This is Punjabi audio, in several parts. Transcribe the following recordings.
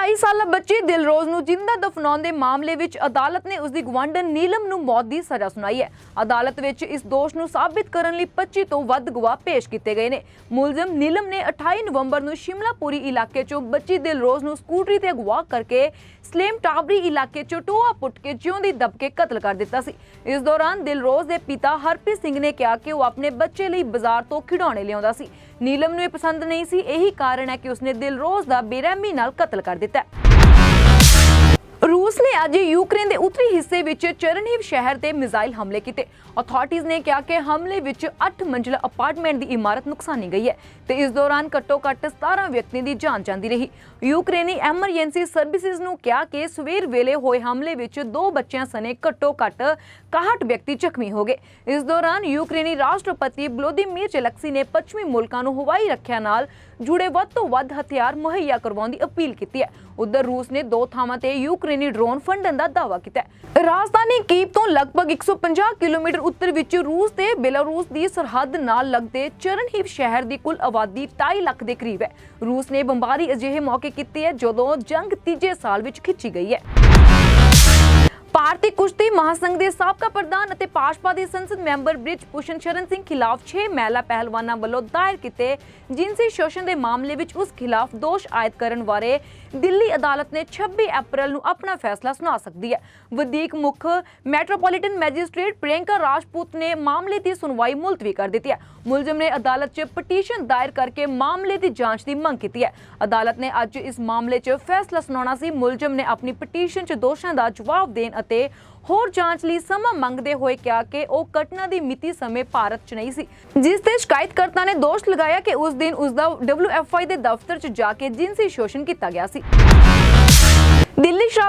2.5 ਸਾਲਾ ਬੱਚੀ ਦਿਲਰੋਜ਼ ਨੂੰ ਜਿੰਦਾ ਦਫਨਾਉਣ ਦੇ ਮਾਮਲੇ ਵਿੱਚ ਅਦਾਲਤ ਨੇ ਉਸ ਦੀ ਗਵਾਂਢਣ ਨੀਲਮ ਨੂੰ ਮੌਤ ਦੀ ਸਜ਼ਾ ਸੁਣਾਈ ਹੈ। ਅਦਾਲਤ ਵਿੱਚ ਇਸ ਦੋਸ਼ ਨੂੰ ਸਾਬਿਤ ਕਰਨ ਲਈ 25 ਤੋਂ ਵੱਧ ਗਵਾਹ ਪੇਸ਼ ਕੀਤੇ ਗਏ ਨੇ। ਮੁਲਜ਼ਮ ਨੀਲਮ ਨੇ 28 ਨਵੰਬਰ ਨੂੰ ਸ਼ਿਮਲਾਪੁਰੀ ਇਲਾਕੇ 'ਚੋਂ ਬੱਚੀ ਦਿਲਰੋਜ਼ ਨੂੰ ਸਕੂਟਰੀ ਤੇ ਅਗਵਾ ਕਰਕੇ ਸਲੇਮ ਟਾਬਰੀ ਇਲਾਕੇ 'ਚੋਂ ਟੋਆ ਪੁੱਟ ਕੇ ਜਿਉਂਦੀ ਦਬ ਕੇ ਕਤਲ ਕਰ ਦਿੱਤਾ ਸੀ। ਇਸ ਦੌਰਾਨ ਦਿਲਰੋਜ਼ ਦੇ ਪਿਤਾ ਹਰਪ੍ਰੀਤ ਸਿੰਘ ਨੇ ਕਿਹਾ ਕਿ ਉਹ ਆਪਣੇ ਬੱਚੇ ਲਈ ਬਾਜ਼ਾਰ ਤੋਂ ਖਿਡੌਣੇ ਲਿਆਉਂਦਾ ਸੀ। ਨੀਲਮ ਨੂੰ ਇਹ ਪਸੰਦ ਨਹੀਂ ਸੀ। ਇਹੀ ਕਾਰਨ ਹੈ ਕਿ ਉਸਨੇ ਦਿਲਰੋਜ਼ ਦਾ ਬੇਰਹਿਮੀ ਨਾਲ ਕਤਲ ਕਰ ਦਿੱਤਾ ਰੂਸ ਨੇ ਅੱਜ ਯੂਕਰੇਨ ਦੇ ਉੱਤਰੀ ਹਿੱਸੇ ਵਿੱਚ ਚਰਨਹੀਵ ਸ਼ਹਿਰ ਤੇ ਮਿਜ਼ਾਈਲ ਹਮਲੇ ਕੀਤੇ। ਅਥਾਰਟੀਜ਼ ਨੇ ਕਿਹਾ ਕਿ ਹਮਲੇ ਵਿੱਚ 8 ਮੰਜ਼ਿਲਾ ਅਪਾਰਟਮੈਂਟ ਦੀ ਇਮਾਰਤ ਨੁਕਸਾਨੀ ਗਈ ਹੈ ਤੇ ਇਸ ਦੌਰਾਨ ਘੱਟੋ-ਘੱਟ 17 ਵਿਅਕਤੀਆਂ ਦੀ ਜਾਨ ਜਾਂਦੀ ਰਹੀ। ਯੂਕਰੇਨੀ ਐਮਰਜੈਂਸੀ ਸਰਵਿਸਿਜ਼ ਨੂੰ ਕਿਹਾ ਕਿ ਸਵੇਰ ਵੇਲੇ ਹੋਏ ਹਮਲੇ ਵਿੱਚ ਦੋ ਬੱਚਿਆਂ ਸਣੇ ਘੱਟੋ-ਘੱਟ 61 ਵਿਅਕਤੀ ਜ਼ਖਮੀ ਹੋ ਗਏ। ਇਸ ਦੌਰਾਨ ਯੂਕਰੇਨੀ ਰਾਸ਼ਟਰਪਤੀ ਵਲੋਦੀਮੀਰ ਜ਼ੈਲੈਂਸਕੀ ਨੇ ਪੱਛਮੀ ਮੁਲਕਾਂ ਨੂੰ ਹਵਾਈ ਰੱਖਿਆ ਨਾਲ ਜੁੜੇ ਵੱਧ ਤੋਂ ਵੱਧ ਹਥਿਆਰ ਮੁਹੱਈਆ ਕਰਵਾਉਣ ਦੀ ਅਪੀਲ ਕੀਤੀ ਹੈ। ਉਧਰ ਰੂਸ ਨੇ ਦੋ ਥਾਵਾਂ ਤੇ ਯੂਕਰੇਨੀ ਡਰੋਨ ਫੰਡਣ ਦਾ ਦਾਅਵਾ ਕੀਤਾ ਹੈ। ਰਾਜਧਾਨੀ ਕੀਵ ਤੋਂ ਲਗਭਗ 150 ਕਿਲੋਮੀਟਰ ਉੱਤਰ ਵਿੱਚ ਰੂਸ ਤੇ ਬੇਲਾਰੂਸ ਦੀ ਸਰਹੱਦ ਨਾਲ ਲੱਗਦੇ ਚਰਨਹੀਵ ਸ਼ਹਿਰ ਦੀ ਕੁੱਲ ਆਬਾਦੀ 2.5 ਲੱਖ ਦੇ ਕਰੀਬ ਹੈ। ਰੂਸ ਨੇ ਬੰਬਾਰੀ ਅਜਿਹੇ ਮੌਕੇ ਕੀਤੀ ਹੈ ਜਦੋਂ ਜੰਗ ਤੀਜੇ ਸਾਲ ਵਿੱਚ ਖਿੱਚੀ ਗਈ ਹੈ। ਭਾਰਤੀ ਕੁਸ਼ਤੀ ਮਹਾਸੰਘ ਦੇ ਸਾਬਕਾ ਪ੍ਰਧਾਨ ਅਤੇ ਭਾਜਪਾ ਦੇ ਸੰਸਦ ਮੈਂਬਰ ਬ੍ਰਿਜ ਭੂਸ਼ਣ ਸ਼ਰਨ ਸਿੰਘ ਖਿਲਾਫ 6 ਮਹਿਲਾ ਪਹਿਲਵਾਨਾਂ ਵੱਲੋਂ ਦਾਇਰ ਕੀਤੇ ਜਿਨਸੀ ਸ਼ੋਸ਼ਣ ਦੇ ਮਾਮਲੇ ਵਿੱਚ ਉਸ ਖਿਲਾਫ ਦੋਸ਼ ਆਇਦ ਕਰਨ ਬਾਰੇ ਦਿੱਲੀ ਅਦਾਲਤ ਨੇ 26 ਅਪ੍ਰੈਲ ਨੂੰ ਆਪਣਾ ਫੈਸਲਾ ਸੁਣਾ ਸਕਦੀ ਹੈ। ਵਧੀਕ ਮੁੱਖ ਮੈਟਰੋਪੋਲੀਟਨ ਮੈਜਿਸਟ੍ਰੇਟ ਪ੍ਰਿਯੰਕਾ ਰਾਜਪੂਤ ਨੇ ਮਾਮਲੇ ਦੀ ਸੁਣਵਾਈ ਮੁਲਤਵੀ ਕਰ ਦਿੱਤੀ ਹੈ। ਮੁਲਜ਼ਮ ਨੇ ਅਦਾਲਤ 'ਚ ਪਟੀਸ਼ਨ ਦਾਇਰ ਕਰਕੇ ਮਾਮਲੇ ਦੀ ਜਾਂਚ ਦੀ ਮੰਗ ਕੀਤੀ ਹੈ। ਅਦਾਲਤ ਨੇ ਅੱਜ ਇਸ ਮਾਮਲੇ 'ਚ ਫੈਸਲਾ ਸੁਣਾਉਣਾ ਸੀ। ਮੁਲਜ਼ਮ ਨੇ ਆਪਣੀ ਪਟੀਸ਼ਨ 'ਚ ਦੋਸ਼ਾਂ ਦਾ ਜਵਾਬ ਦੇਣ ਅਤੇ ਹੋਰ ਜਾਂਚ ਲਈ ਸਮਾਂ ਮੰਗਦੇ ਹੋਏ ਕਿਹਾ ਕਿ ਉਹ ਘਟਨਾ ਦੀ ਮਿਤੀ ਸਮੇਂ ਭਾਰਤ 'ਚ ਨਹੀਂ ਸੀ। ਜਿਸ ਤੇ ਸ਼ਿਕਾਇਤਕਰਤਾ ਨੇ ਦੋਸ਼ ਲਗਾਇਆ ਕਿ ਉਸ ਦਿਨ ਉਸ ਦਾ WFI ਦੇ ਦਫ਼ਤਰ 'ਚ ਜਾ ਕੇ ਜਿਨਸੀ ਸ਼ੋਸ਼ਣ ਕੀਤਾ ਗਿਆ ਸੀ।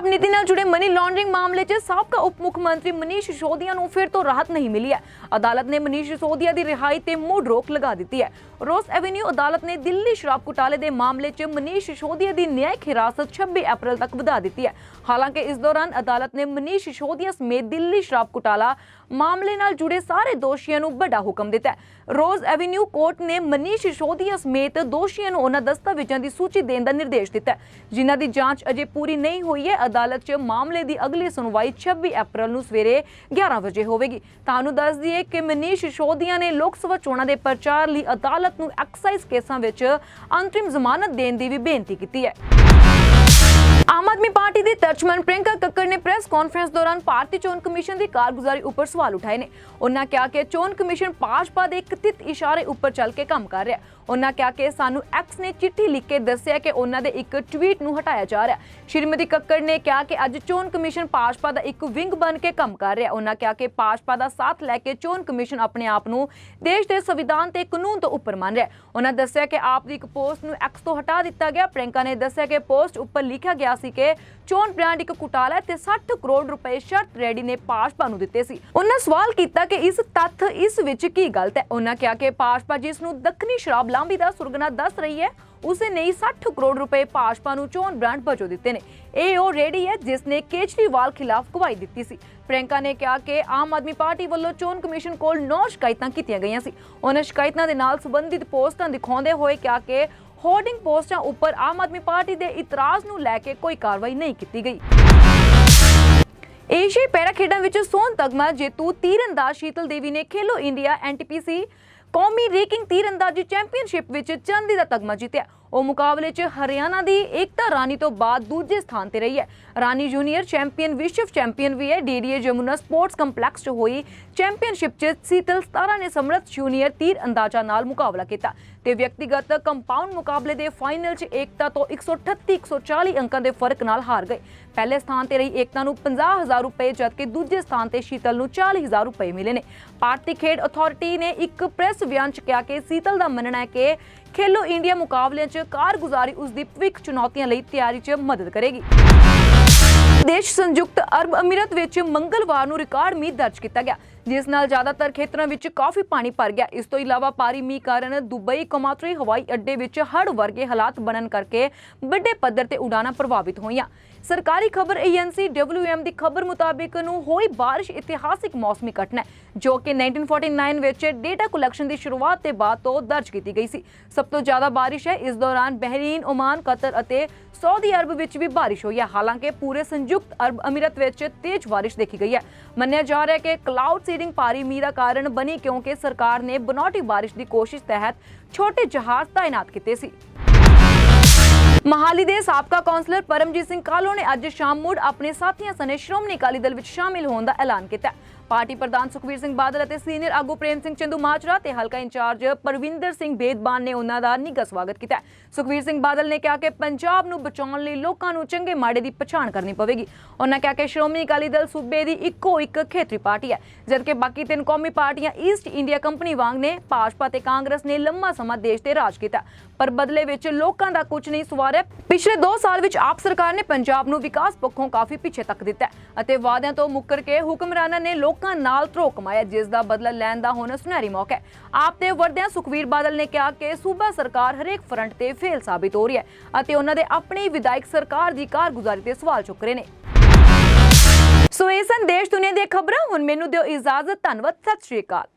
ਸ਼ਰਾਬ ਨੀਤੀ ਨਾਲ ਜੁੜੇ ਮਨੀ ਲਾਂਡਰਿੰਗ ਮਾਮਲੇ 'ਚ ਸਾਬਕਾ ਉਪ ਮੁੱਖ ਮੰਤਰੀ ਮਨੀਸ਼ ਸਿਸੋਦੀਆ ਨੂੰ ਫਿਰ ਤੋਂ ਰਾਹਤ ਨਹੀਂ ਮਿਲੀ ਹੈ। ਅਦਾਲਤ ਨੇ ਮਨੀਸ਼ ਸਿਸੋਦੀਆ ਦੀ ਰਿਹਾਈ ਤੇ ਮੁੜ ਰੋਕ ਲਗਾ ਦਿੱਤੀ ਹੈ। ਰੋਸ ਐਵੇਨਿਊ ਅਦਾਲਤ ਨੇ ਦਿੱਲੀ ਸ਼ਰਾਬ ਘੁਟਾਲੇ ਦੇ ਮਾਮਲੇ 'ਚ ਮਨੀਸ਼ ਸਿਸੋਦੀਆ ਦੀ ਨਿਆਇਕ ਹਿਰਾਸਤ 26 ਅਪ੍ਰੈਲ ਤੱਕ ਵਧਾ ਦਿੱਤੀ ਹੈ। ਹਾਲਾਂਕਿ ਇਸ ਦੌਰਾਨ ਅਦਾਲਤ ਨੇ ਮਨੀਸ਼ ਸਿਸੋਦੀਆ ਸਮੇਤ ਦਿੱਲੀ ਸ਼ਰਾਬ ਘੁਟਾਲਾ ਮਾਮਲੇ ਨਾਲ ਜੁੜੇ ਸਾਰੇ ਦੋਸ਼ੀਆਂ ਨੂੰ ਵੱਡਾ ਹੁਕਮ ਦਿੱਤਾ ਰੋਜ਼ ਐਵੇਨਿਊ ਕੋਰਟ ਨੇ ਮਨੀਸ਼ ਸਿਸੋਦੀਆ ਸਮੇਤ ਦੋਸ਼ੀਆਂ ਨੂੰ ਉਹਨਾਂ ਦਸਤਾਵੇਜ਼ਾਂ ਦੀ ਸੂਚੀ ਦੇਣ ਦਾ ਨਿਰਦੇਸ਼ ਦਿੱਤਾ ਜਿਨ੍ਹਾਂ ਦੀ ਜਾਂਚ ਅਜੇ ਪੂਰੀ ਨਹੀਂ ਹੋਈ ਹੈ। ਅਦਾਲਤ 'ਚ ਮਾਮਲੇ ਦੀ ਅਗਲੀ ਸੁਣਵਾਈ 26 ਅਪ੍ਰੈਲ ਨੂੰ ਸਵੇਰੇ 11 ਵਜੇ ਹੋਵੇਗੀ। ਤੁਹਾਨੂੰ ਦੱਸ ਦਈਏ ਕਿ ਮਨੀਸ਼ ਸੋਧੀਆ ਨੇ ਲੋਕ ਸਭਾ ਚੋਣਾਂ ਦੇ ਪ੍ਰਚਾਰ ਲਈ ਅਦਾਲਤ ਨੂੰ ਐਕਸਾਈਜ਼ ਕੇਸਾਂ ਵਿੱਚ ਅੰਤਰਿਮ ਜ਼ਮਾਨਤ ਦੇਣ ਦੀ ਵੀ ਬੇਨਤੀ ਕੀਤੀ ਹੈ। ਆਮ ਆਦਮੀ ਪਾਰਟੀ ਦੀ ਤਰਜਮਾਨ ਪ੍ਰਿਯੰਕਾ ਕੱਕੜ ਨੇ ਪ੍ਰੈਸ ਕਾਨਫਰੰਸ ਦੌਰਾਨ ਭਾਰਤੀ ਚੋਣ ਕਮਿਸ਼ਨ ਦੀ ਕਾਰਗੁਜ਼ਾਰੀ ਉੱਪਰ ਸਵਾਲ ਉਠਾਏ ਨੇ। ਉਹਨਾਂ ਕਿਹਾ ਕਿ ਚੋਣ ਕਮਿਸ਼ਨ ਭਾਜਪਾ ਦੇ ਕਥਿਤ ਇਸ਼ਾਰੇ ਉੱਪਰ ਚੱਲ ਕੇ ਕੰਮ ਕਰ ਰਿਹਾ। ਉਹਨਾਂ ਕਿਹਾ ਕਿ ਸਾਨੂੰ ਐਕਸ ਨੇ ਚਿੱਠੀ ਲਿਖ ਕੇ ਦੱਸਿਆ ਕਿ ਉਹਨਾਂ ਦੇ ਇੱਕ ਟਵੀਟ ਨੂੰ ਹਟਾਇਆ ਜਾ ਰਿਹਾ। ਸ਼੍ਰੀਮਤੀ ਕੱਕੜ ਨੇ ਕਿਹਾ ਕਿ ਅੱਜ ਚੋਣ ਕਮਿਸ਼ਨ ਭਾਜਪਾ ਦਾ ਇੱਕ ਵਿੰਗ ਬਣ ਕੇ ਕੰਮ ਕਰ ਰਿਹਾ। ਉਹਨਾਂ ਕਿਹਾ ਕਿ ਭਾਜਪਾ ਦਾ ਸਾਥ ਲੈ ਕੇ ਚੋਣ ਕਮਿਸ਼ਨ ਆਪਣੇ ਆਪ ਨੂੰ ਦੇਸ਼ ਦੇ ਸੰਵਿਧਾਨ ਤੇ ਕਾਨੂੰਨ ਤੋਂ ਉੱਪਰ ਮੰਨ ਰਿਹਾ ਉਹਨਾਂ ਦੱਸਿਆ ਕਿ ਆਪ ਦੀ ਇੱਕ ਪੋਸਟ ਨੂੰ ਐਕਸ ਤੋਂ ਹਟਾ ਦਿੱਤਾ ਗਿਆ। ਪ੍ਰਿਯੰਕਾ ਨੇ ਦੱਸਿਆ ਕਿ ਪੋਸਟ ਉੱਪਰ ਲਿਖਿਆ ਗਿਆ ਸੀ ਕਿ ਚੋਣ ਬ੍ਰਾਂਡ ਇੱਕ ਘੁਟਾਲਾ ਤੇ 60 ਕਰੋੜ ਰੁਪਏ ਸ਼ਰਤ ਰੈਡੀ ਨੇ ਭਾਜਪਾ ਨੂੰ ਦਿੱਤੇ ਸੀ। ਉਹਨਾਂ ਸਵਾਲ ਕੀਤਾ ਕਿ ਇਸ ਤੱਥ ਇਸ ਵਿੱਚ ਕੀ ਗਲਤ ਹੈ? ਉਹਨਾਂ ਕਿਹਾ ਕਿ ਭਾਜਪਾ ਜਿਸ ਨੂੰ ਦੱਖਣੀ ਸ਼ਰਾਬ ਲਾਂਬੀ ਸੁਰਗਨਾ ਦੱਸ ਰਹੀ ਹੈ, ਉਸੇ ਨੇ 60 ਕਰੋੜ ਰੁਪਏ ਭਾਜਪਾ ਨੂੰ ਚੋਣ ਬ੍ਰਾਂਡ ਵਜੋਂ ਦਿੱਤੇ ਨੇ। ਇਹ ਉਹ ਰੇਡੀ ਹੈ ਜਿਸ ਨੇ ਕੇਜਰੀਵਾਲ ਖਿਲਾਫ ਗਵਾਹੀ ਦਿੱਤੀ ਸੀ। ਪ੍ਰਿਯੰਕਾ ਨੇ ਕਿਹਾ ਕਿ ਆਮ ਆਦਮੀ ਪਾਰਟੀ ਵੱਲੋਂ ਚੋਣ ਕਮਿਸ਼ਨ ਕੋਲ 9 ਸ਼ਿਕਾਇਤਾਂ ਕੀਤੀਆਂ ਗਈਆਂ ਸੀ। ਉਹਨਾਂ ਸ਼ਿਕਾਇਤਾਂ ਦੇ ਨਾਲ ਸੰਬੰਧਿਤ ਪੋਸਟਾਂ ਦਿਖਾਉਂਦੇ ਹੋਏ ਕਿਹਾ ਕਿ ਹੋਰਡਿੰਗ ਪੋਸਟਾਂ ਉੱਪਰ ਆਮ ਆਦਮੀ ਪਾਰਟੀ ਦੇ ਇਤਰਾਜ਼ ਨੂੰ ਲੈ ਕੇ ਕੋਈ ਕਾਰਵਾਈ ਨਹੀਂ ਕੀਤੀ ਗਈ। ਏਸ਼ੀਆਈ ਪੈਰਾ ਖੇਡਾਂ ਵਿੱਚ ਸੋਨ ਤਗਮਾ, ਜੇਤੂ ਤੀਰੰਦਾਜ਼ ਸ਼ੀਤਲ ਦੇਵੀ ਨੇ ਖੇਲੋ ਇੰਡੀਆ ਐਨਟੀਪੀਸੀ ਕੌਮੀ ਰੇਕਿੰਗ ਤੀਰਅੰਦਾਜ਼ੀ ਚੈਂਪੀਅਨਸ਼ਿਪ ਵਿੱਚ ਚਾਂਦੀ ਦਾ ਤਗਮਾ ਜਿੱਤਿਆ। ਉਹ ਮੁਕਾਬਲੇ 'ਚ ਹਰਿਆਣਾ ਦੀ ਏਕਤਾ ਰਾਣੀ ਤੋਂ ਬਾਅਦ ਦੂਜੇ ਸਥਾਨ ਤੇ ਰਹੀ ਹੈ। ਰਾਣੀ ਜੂਨੀਅਰ ਚੈਂਪੀਅਨ ਵਿਸ਼ਵ ਚੈਂਪੀਅਨ ਵੀ ਹੈ। ਡੀਡੀਏ ਜਮੁਨਾ ਸਪੋਰਟਸ ਕੰਪਲੈਕਸ 'ਚ ਹੋਈ ਚੈਂਪੀਅਨਸ਼ਿਪ 'ਚ ਸੀਤਲ 17 ਨੇ ਸਮਰਥ ਜੂਨੀਅਰ ਤੀਰ ਅੰਦਾਜ਼ਾ ਨਾਲ ਮੁਕਾਬਲਾ ਕੀਤਾ ਤੇ ਵਿਅਕਤੀਗਤ ਕੰਪਾਊਂਡ ਮੁਕਾਬਲੇ ਦੇ ਫਾਈਨਲ 'ਚ ਏਕਤਾ ਤੋਂ 138 140 ਅੰਕਾਂ ਦੇ ਫ਼ਰਕ ਨਾਲ ਹਾਰ ਗਏ। ਪਹਿਲੇ ਸਥਾਨ ਤੇ ਰਹੀ ਏਕਤਾ ਨੂੰ 50000 ਰੁਪਏ, ਜਦਕਿ ਦੂਜੇ ਸਥਾਨ ਤੇ ਸ਼ੀਤਲ ਨੂੰ 40000 ਰੁਪਏ ਮਿਲੇ ਨੇ। ਭਾਰਤੀ ਖੇਡ ਅਥਾਰਟੀ ਨੇ ਇੱਕ ਪ੍ਰੈਸ ਬਿਆਨ 'ਚ ਕਿਹਾ ਕਿ ਸੀਤਲ ਦਾ ਮੰਨਣਾ ਹੈ ਕਿ ਖੇਲੋ ਇੰਡੀਆ ਮੁਕਾਬਲਿਆਂ 'ਚ ਕਾਰਗੁਜ਼ਾਰੀ ਉਸ ਦੀ ਭਵਿੱਖ ਚੁਣੌਤੀਆਂ ਲਈ ਤਿਆਰੀ 'ਚ ਮਦਦ ਕਰੇਗੀ। ਦੇਸ਼ ਸੰਯੁਕਤ ਅਰਬ ਅਮੀਰਤ ਵਿੱਚ ਮੰਗਲਵਾਰ ਨੂੰ ਰਿਕਾਰਡ ਮੀਂਹ ਦਰਜ ਕੀਤਾ ਗਿਆ, ਜਿਸ ਨਾਲ ਜ਼ਿਆਦਾਤਰ ਖੇਤਰਾਂ ਵਿੱਚ ਕਾਫੀ ਪਾਣੀ ਭਰ ਗਿਆ। ਇਸ ਤੋਂ ਇਲਾਵਾ ਭਾਰੀ ਮੀਂਹ ਕਾਰਨ ਦੁਬਈ, ਕੌਮਾਂਤਰੀ, ਹਵਾਈ ਅੱਡੇ ਵਿੱਚ ਹੜ ਵਰਗੇ ਹਾਲਾਤ ਬਣਨ ਕਰਕੇ ਵੱਡੇ ਪੱਧਰ ਤੇ ਉਡਾਣਾਂ ਪ੍ਰਭਾਵਿਤ ਹੋਈਆਂ। ਸਰਕਾਰੀ ਖਬਰ ਏਜੰਸੀ WM ਦੀ ਖਬਰ ਮੁਤਾਬਿਕ ਨੂੰ ਹੋਈ ਬਾਰਿਸ਼ ਇਤਿਹਾਸਿਕ ਮੌਸਮੀ ਘਟਨਾ ਹੈ ਜੋ ਕਿ 1949 ਵਿੱਚ ਡੇਟਾ ਕਲੈਕਸ਼ਨ ਦੀ ਸ਼ੁਰੂਆਤ ਦੇ ਬਾਅਦ ਤੋਂ ਦਰਜ ਕੀਤੀ ਗਈ ਸੀ। ਸਭ ਤੋਂ ਜ਼ਿਆਦਾ ਬਾਰਿਸ਼ ਹੈ। ਇਸ ਦੌਰਾਨ ਬਹਿਰੀਨ, ਓਮਾਨ, ਕਤਰ ਅਤੇ ਸਾਊਦੀ ਅਰਬ ਵਿੱਚ ਵੀ ਬਾਰਿਸ਼ ਹੋਈ ਹੈ। ਹਾਲਾਂਕਿ ਪੂਰੇ ਸੰਯੁਕਤ ਅਰਬ ਅਮੀਰਤ ਵਿੱਚ ਤੇਜ਼ ਬਾਰਿਸ਼ ਦੇਖੀ ਗਈ ਹੈ। ਮੰਨਿਆ ਜਾ ਰਿਹਾ ਹੈ ਕਿ ਕਲਾਉਡ ਸੀਡਿੰਗ ਭਾਰੀ ਮੀਂਹ ਦਾ ਕਾਰਨ ਬਣੀ ਕਿਉਂਕਿ ਸਰਕਾਰ ਨੇ ਬਨੌਟੀ ਬਾਰਿਸ਼ ਦੀ ਕੋਸ਼ਿਸ਼ ਤਹਿਤ ਛੋਟੇ ਜਹਾਜ਼ ਤਾਇਨਾਤ ਕੀਤੇ ਸੀ। ਮਹਾਲੀ ਦੇ ਸਾਬਕਾ ਕੌਂਸਲਰ ਪਰਮਜੀਤ ਸਿੰਘ ਕਾਲੋ ਨੇ ਅੱਜ ਸ਼ਾਮ ਮੁੜ ਆਪਣੇ ਸਾਥੀਆਂ ਸਣੇ ਸ਼੍ਰੋਮਣੀ ਅਕਾਲੀ ਦਲ ਵਿੱਚ ਸ਼ਾਮਿਲ ਹੋਣ ਦਾ ਐਲਾਨ ਕੀਤਾ ਪਾਰਟੀ ਪ੍ਰਧਾਨ ਸੁਖਵੀਰ ਸਿੰਘ ਬਾਦਲ ਅਤੇ ਸੀਨੀਅਰ ਆਗੂ ਪ੍ਰੇਮ ਸਿੰਘ ਚੰਦੂ ਮਾਜਰਾ ਤੇ ਹਲਕਾ ਇੰਚਾਰਜ ਪਰਵਿੰਦਰ ਸਿੰਘ ਬੇਦਬਾਨ ਨੇ ਉਹਨਾਂ ਦਾ ਨਿੱਘਾ ਸਵਾਗਤ ਕੀਤਾ ਸੁਖਵੀਰ ਸਿੰਘ ਬਾਦਲ ਨੇ ਕਿਹਾ ਕਿ ਪੰਜਾਬ ਨੂੰ ਬਚਾਉਣ ਲਈ ਲੋਕਾਂ ਨੂੰ ਚੰਗੇ ਮਾੜੇ ਦੀ ਪਛਾਣ ਕਰਨੀ ਪਵੇਗੀ। ਉਹਨਾਂ ਕਿਹਾ ਕਿ ਸ਼੍ਰੋਮਣੀ ਅਕਾਲੀ ਦਲ ਸੂਬੇ ਦੀ ਇੱਕੋ ਇੱਕ ਖੇਤਰੀ ਪਾਰਟੀ ਹੈ, ਜਦਕਿ ਬਾਕੀ ਤਿੰਨ ਕੌਮੀ ਪਾਰਟੀਆਂ ਈਸਟ ਇੰਡੀਆ ਕੰਪਨੀ ਵਾਂਗ ਨੇ, ਭਾਜਪਾ ਤੇ ਕਾਂਗਰਸ ਨੇ ਲੰਮਾ ਸਮਾਂ ਦੇਸ਼ ਤੇ ਰਾਜ ਕੀਤਾ। ਪਰ ਬਦਲੇ ਵਿੱਚ ਲੋਕਾਂ ਦਾ ਕੁਝ ਨਹੀਂ ਸਵਾਰਿਆ। ਪਿਛਲੇ 2 ਸਾਲ ਵਿੱਚ ਆਪ ਸਰਕਾਰ ਨੇ ਪੰਜਾਬ ਨੂੰ ਵਿਕਾਸ ਪੱਖੋਂ ਕਾਫੀ ਪਿੱਛੇ ਤੱਕ ਦਿੱਤਾ ਅਤੇ ਵਾਅਦਿਆਂ ਤੋਂ ਮੁੱਕਰ ਕੇ ਹੁਕਮਰਾਨਾਂ ਨੇ ਲੋਕ ਨਾਲ ਧਰੋ ਕਮਾਇਆ, ਜਿਸ ਦਾ ਬਦਲਾ ਲੈਣ ਦਾ ਹੁਣ ਸੁਨਹਿਰੀ ਮੌਕਾ ਹੈ। ਆਪ ਦੇ ਵਰਦਿਆਂ ਸੁਖਵੀਰ ਬਾਦਲ ਨੇ ਕਿਹਾ ਕਿ ਸੂਬਾ ਸਰਕਾਰ ਹਰੇਕ ਫਰੰਟ ਤੇ ਫੇਲ ਸਾਬਿਤ ਹੋ ਰਹੀ ਹੈ ਅਤੇ ਉਹਨਾਂ ਦੇ ਆਪਣੇ ਵਿਧਾਇਕ ਸਰਕਾਰ ਦੀ ਕਾਰਗੁਜ਼ਾਰੀ ਤੇ ਸਵਾਲ ਚੁੱਕ ਰਹੇ ਨੇ। ਸੋ ਇਹ ਸਨ ਦੁਨੀਆ ਦੀਆਂ ਖਬਰਾਂ, ਹੁਣ ਮੈਨੂੰ ਦਿਓ ਇਜਾਜ਼ਤ, ਧੰਨਵਾਦ, ਸਤਿ ਸ਼੍ਰੀ ਅਕਾਲ।